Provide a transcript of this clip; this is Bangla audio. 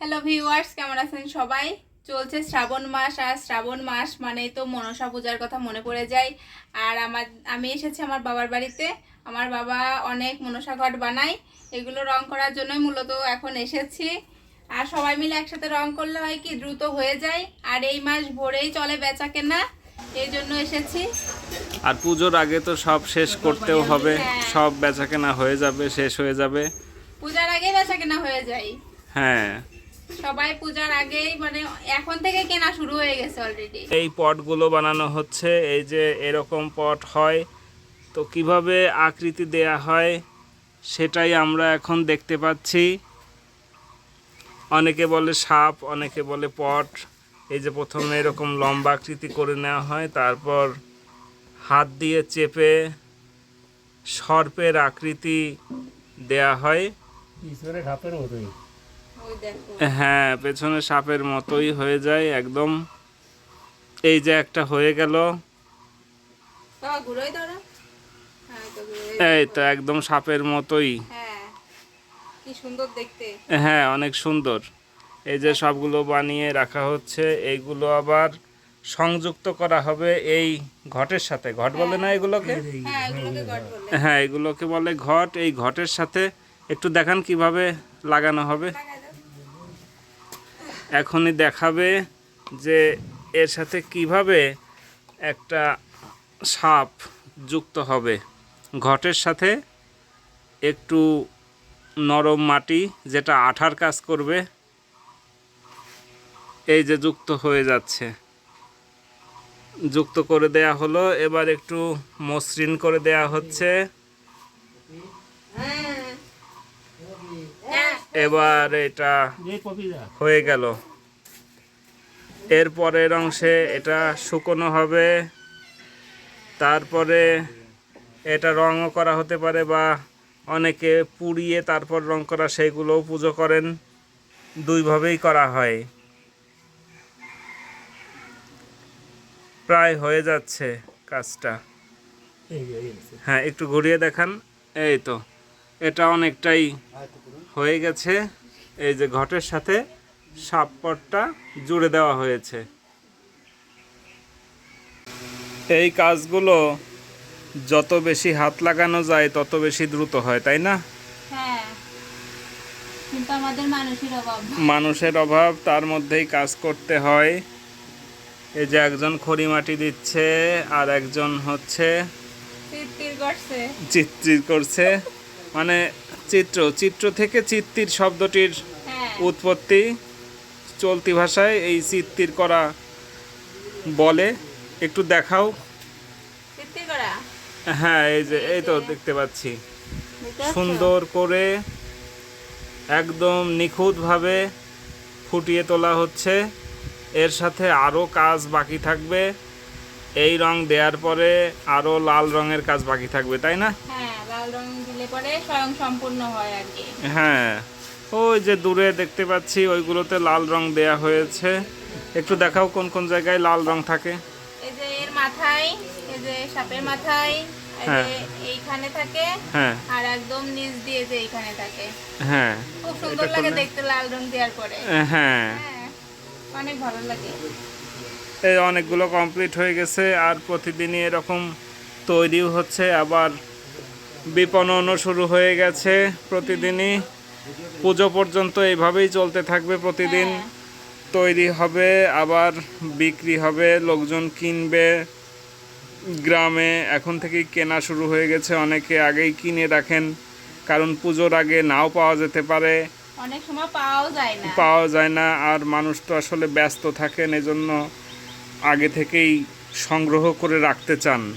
হ্যালো ভিউয়ার্স কেমন আছেন সবাই? চলছে শ্রাবণ মাস আর শ্রাবণ মাস মানেই তো মনসা পূজার কথা মনে পড়ে যায়। আর আমার আমি এসেছি আমার বাবার বাড়িতে। আমার বাবা অনেক মনসা ঘট বানায়। এগুলো রং করার জন্যই মূলত এখন এসেছি। আর সবাই মিলে একসাথে রং করলে হয় কি দ্রুত হয়ে যায়। আর এই মাস ভোরেই চলে বেচা কেনা। এই জন্য এসেছি। আর পুজোর আগে তো সব শেষ করতেও হবে। হ্যাঁ। সব বেচাকেনা হয়ে যাবে শেষ হয়ে যাবে। পূজার আগেই বেচা কেনা হয়ে যায়। হ্যাঁ। সবাই পূজার আগেই মানে এখন থেকে কেনা শুরু হয়ে গেছে অলরেডি এই পটগুলো বানানো হচ্ছে এই যে এরকম পট হয় তো কীভাবে আকৃতি দেয়া হয় সেটাই আমরা এখন দেখতে পাচ্ছি। অনেকে বলে সাপ অনেকে বলে পট। এই যে প্রথমে এরকম লম্বা আকৃতি করে নেওয়া হয় তারপর হাত দিয়ে চেপে সর্পের আকৃতি দেয়া হয়। ঈশ্বরের সাপের মতোই। হ্যাঁ পেছনে সাপের মতোই হয়ে যায় একদম। এই যে একটা হয়ে গেল। হ্যাঁ তো এই তো একদম সাপের মতোই। হ্যাঁ কি সুন্দর দেখতে। হ্যাঁ অনেক সুন্দর। এই যে সবগুলো বানিয়ে রাখা হচ্ছে এইগুলো আবার সংযুক্ত করা হবে এই ঘটের সাথে। ঘট বলে না এগুলোকে? হ্যাঁ এগুলোকে বলে। হ্যাঁ এগুলোকে বলে ঘট। এই ঘটের সাথে একটু দেখান কীভাবে লাগানো হবে। এখনই দেখাবে যে এর সাথে কীভাবে একটা সাপ যুক্ত হবে। ঘটের সাথে একটু নরম মাটি যেটা আঠার কাজ করবে, এই যে যুক্ত হয়ে যাচ্ছে। যুক্ত করে দেয়া হলো, এবার একটু মসৃণ করে দেয়া হচ্ছে হ্যাঁ হ্যাঁ এবার এটা হয়ে গেল। এর পরের অংশে এটা শুকনো হবে। তারপরে এটা রঙও করা হতে পারে বা অনেকে পুড়িয়ে তারপর রং করা সেগুলোও পুজো করেন। দুইভাবেই করা হয়। প্রায় হয়ে যাচ্ছে কাজটা। হ্যাঁ একটু ঘুরিয়ে দেখান। এই তো এটা অনেকটাই হয়ে গেছে। এই যে ঘটের সাথে সাপপটটা জুড়ে দেওয়া হয়েছে। এই কাজগুলো যত বেশি হাত লাগানো যায় তত বেশি দ্রুত হয় তাই না? হ্যাঁ। মানুষের অভাব তার মধ্যেই কাজ করতে হয়। এই যে একজন খড়ি মাটি দিচ্ছে আর একজন হচ্ছে তীর করছে। চিত্রির করছে। মানে চিত্র চিত্র থেকে চিত্তির শব্দটির হ্যাঁ। উৎপত্তি চলতি ভাষায় এই চিত্তির করা বলে। একটু দেখাও। হ্যাঁ এই যে এই তো দেখতে। পাচ্ছি। সুন্দর করে একদম নিখুঁতভাবে ফুটিয়ে তোলা হচ্ছে। এর সাথে আরও কাজ বাকি থাকবে। এই রং দেওয়ার পরে আরও লাল রঙের কাজ বাকি থাকবে তাই না? হ্যাঁ লাল রং দিলে পরে স্বয়ং সম্পূর্ণ হয় আর কি। হ্যাঁ ওই যে দূরে দেখতে পাচ্ছি ওইগুলোতে লাল রং দেয়া হয়েছে। একটু দেখাও কোন কোন জায়গায় লাল রং থাকে। এই যে এর মাথায় এই যে সাপের মাথায় হ্যাঁ। এইখানে থাকে হ্যাঁ। আর একদম নিচ দিয়ে যে এইখানে থাকে। হ্যাঁ খুব সুন্দর লাগে দেখতে লাল রং দেওয়ার পরে। হ্যাঁ। হ্যাঁ অনেক ভালো লাগে। এই অনেকগুলো কমপ্লিট হয়ে গেছে আর প্রতিদিনই এরকম তৈরিও হচ্ছে। আবার বিপণনও শুরু হয়ে গেছে প্রতিদিনই। পুজো পর্যন্ত এইভাবেই চলতে থাকবে প্রতিদিন। হ্যাঁ। তৈরি হবে আবার বিক্রি হবে লোকজন কিনবে। গ্রামে এখন থেকেই কেনা শুরু হয়ে গেছে অনেকে আগেই কিনে রাখেন। কারণ পুজোর আগে নাও পাওয়া যেতে পারে। অনেক সময় পাওয়াও যায় না। পাওয়া যায় না আর মানুষ তো আসলে ব্যস্ত থাকেন এজন্য আগে থেকেই সংগ্রহ করে রাখতে চান।